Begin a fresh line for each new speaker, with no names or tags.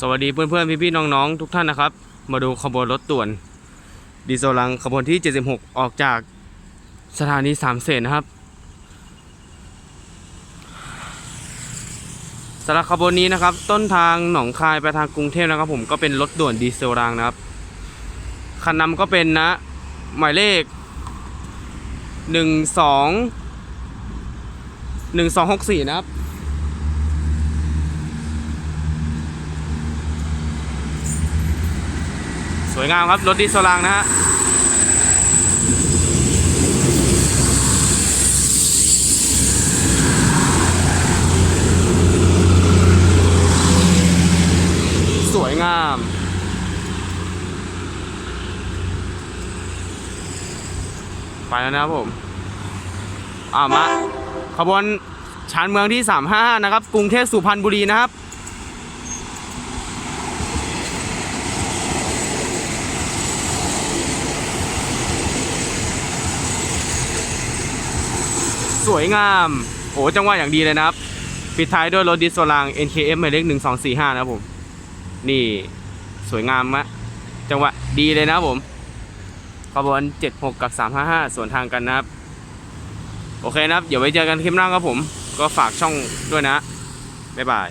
สวัสดีเพื่อนๆ พี่ๆ น้องๆ ทุกท่านนะครับ มาดูขบวนรถด่วน ดีเซลลังขบวนที่ 76 ออกจากสถานีสามเสนนะครับสำหรับขบวนนี้นะครับ ต้นทางหนองคายไปทางกรุงเทพนะครับ ผมก็เป็นรถด่วนดีเซลรางนะครับคันนำก็เป็นนะ หมายเลข 12 1264 นะครับ สวยงามครับ รถดีเซลรางนะฮะสวยงาม ไปแล้วนะครับผมอ่ามาขบวนชานเมืองที่ 35 นะครับ กรุงเทพสุพรรณบุรีนะครับ สวยงาม โอ้จังหวะอย่างดีเลยนะครับ ปิดท้ายด้วยรถดิสโซลาง NKF หมายเลข1245นะครับผม นี่สวยงามมะจังหวะดีเลยนะผมขบวน76กับ355ส่วนทางกันนะครับ โอเคนะครับ เดี๋ยวไว้เจอกันคลิปหน้าครับผม ก็ฝากช่องด้วยนะ บ๊ายบาย